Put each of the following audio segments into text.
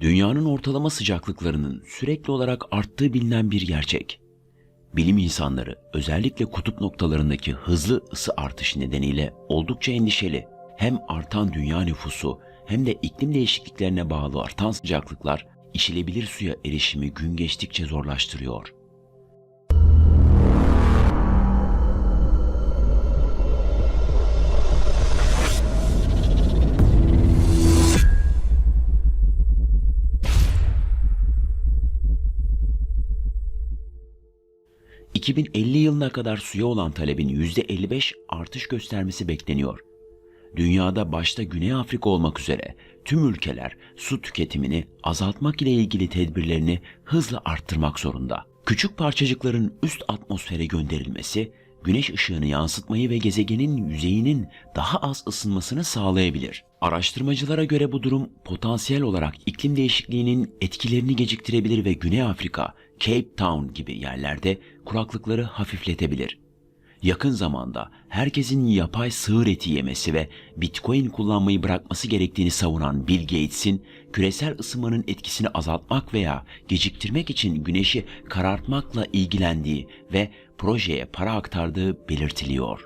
Dünyanın ortalama sıcaklıklarının sürekli olarak arttığı bilinen bir gerçek. Bilim insanları özellikle kutup noktalarındaki hızlı ısı artışı nedeniyle oldukça endişeli. Hem artan dünya nüfusu hem de iklim değişikliklerine bağlı artan sıcaklıklar içilebilir suya erişimi gün geçtikçe zorlaştırıyor. ...2050 yılına kadar suya olan talebin %55 artış göstermesi bekleniyor. Dünyada başta Güney Afrika olmak üzere tüm ülkeler su tüketimini azaltmak ile ilgili tedbirlerini hızla arttırmak zorunda. Küçük parçacıkların üst atmosfere gönderilmesi, güneş ışığını yansıtmayı ve gezegenin yüzeyinin daha az ısınmasını sağlayabilir. Araştırmacılara göre bu durum potansiyel olarak iklim değişikliğinin etkilerini geciktirebilir ve Güney Afrika, Cape Town gibi yerlerde kuraklıkları hafifletebilir. Yakın zamanda herkesin yapay sığır eti yemesi ve Bitcoin kullanmayı bırakması gerektiğini savunan Bill Gates'in küresel ısınmanın etkisini azaltmak veya geciktirmek için güneşi karartmakla ilgilendiği ve projeye para aktardığı belirtiliyor.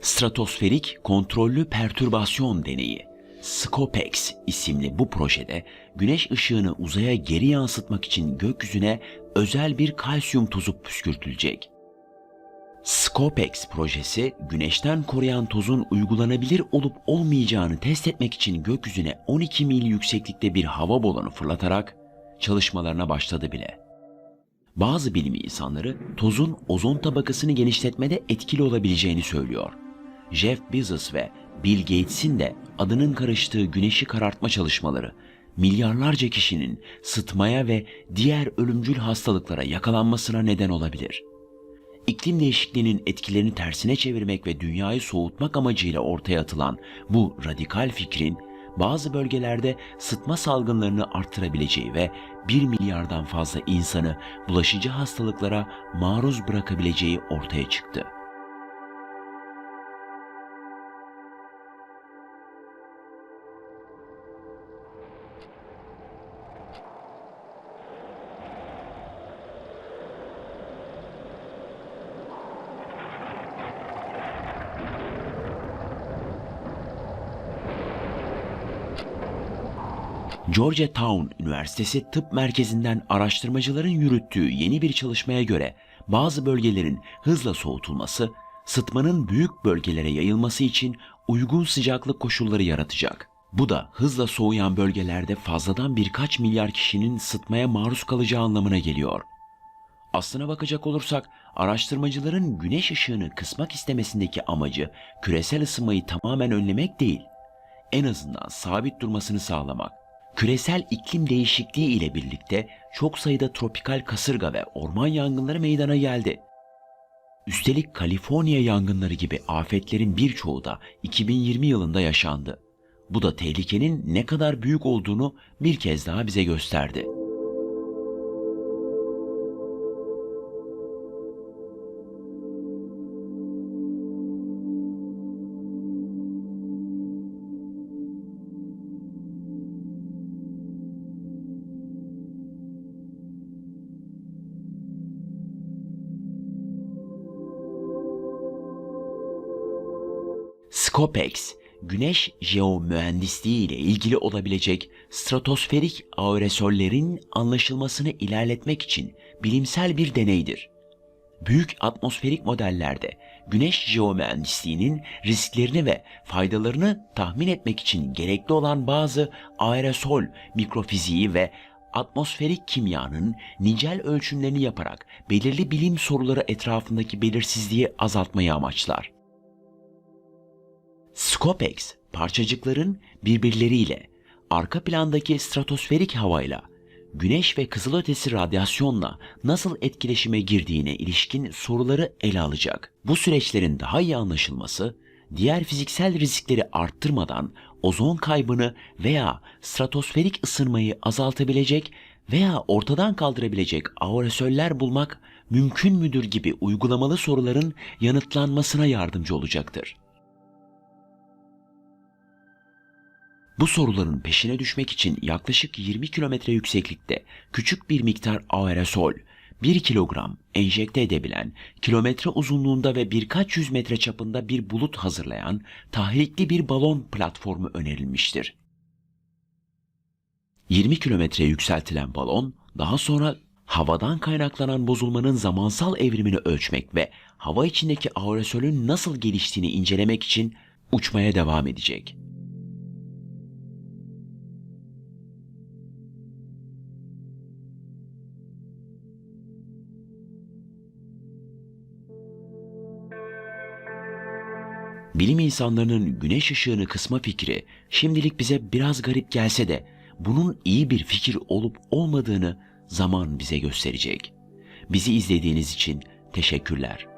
Stratosferik kontrollü pertürbasyon deneyi Scopex isimli bu projede güneş ışığını uzaya geri yansıtmak için gökyüzüne özel bir kalsiyum tozu püskürtülecek. Scopex projesi güneşten koruyan tozun uygulanabilir olup olmayacağını test etmek için gökyüzüne 12 mil yükseklikte bir hava balonu fırlatarak çalışmalarına başladı bile. Bazı bilim insanları tozun ozon tabakasını genişletmede etkili olabileceğini söylüyor. Jeff Bezos ve Bill Gates'in de adının karıştığı güneşi karartma çalışmaları milyarlarca kişinin sıtmaya ve diğer ölümcül hastalıklara yakalanmasına neden olabilir. İklim değişikliğinin etkilerini tersine çevirmek ve dünyayı soğutmak amacıyla ortaya atılan bu radikal fikrin bazı bölgelerde sıtma salgınlarını arttırabileceği ve 1 milyardan fazla insanı bulaşıcı hastalıklara maruz bırakabileceği ortaya çıktı. Georgetown Üniversitesi Tıp Merkezi'nden araştırmacıların yürüttüğü yeni bir çalışmaya göre bazı bölgelerin hızla soğutulması, sıtmanın büyük bölgelere yayılması için uygun sıcaklık koşulları yaratacak. Bu da hızla soğuyan bölgelerde fazladan birkaç milyar kişinin sıtmaya maruz kalacağı anlamına geliyor. Aslına bakacak olursak araştırmacıların güneş ışığını kısmak istemesindeki amacı küresel ısınmayı tamamen önlemek değil, en azından sabit durmasını sağlamak. Küresel iklim değişikliği ile birlikte çok sayıda tropikal kasırga ve orman yangınları meydana geldi. Üstelik Kaliforniya yangınları gibi afetlerin birçoğu da 2020 yılında yaşandı. Bu da tehlikenin ne kadar büyük olduğunu bir kez daha bize gösterdi. Scopex, güneş jeomühendisliği ile ilgili olabilecek stratosferik aerosollerin anlaşılmasını ilerletmek için bilimsel bir deneydir. Büyük atmosferik modellerde güneş jeomühendisliğinin risklerini ve faydalarını tahmin etmek için gerekli olan bazı aerosol mikrofiziği ve atmosferik kimyanın nicel ölçümlerini yaparak belirli bilim soruları etrafındaki belirsizliği azaltmayı amaçlar. Scopex parçacıkların birbirleriyle arka plandaki stratosferik havayla güneş ve kızılötesi radyasyonla nasıl etkileşime girdiğine ilişkin soruları ele alacak. Bu süreçlerin daha iyi anlaşılması, diğer fiziksel riskleri arttırmadan ozon kaybını veya stratosferik ısınmayı azaltabilecek veya ortadan kaldırabilecek aerosoller bulmak mümkün müdür gibi uygulamalı soruların yanıtlanmasına yardımcı olacaktır. Bu soruların peşine düşmek için yaklaşık 20 kilometre yükseklikte küçük bir miktar aerosol, 1 kilogram enjekte edebilen, kilometre uzunluğunda ve birkaç yüz metre çapında bir bulut hazırlayan tahrikli bir balon platformu önerilmiştir. 20 kilometreye yükseltilen balon daha sonra havadan kaynaklanan bozulmanın zamansal evrimini ölçmek ve hava içindeki aerosolün nasıl geliştiğini incelemek için uçmaya devam edecek. Bilim insanlarının güneş ışığını kısma fikri şimdilik bize biraz garip gelse de bunun iyi bir fikir olup olmadığını zaman bize gösterecek. Bizi izlediğiniz için teşekkürler.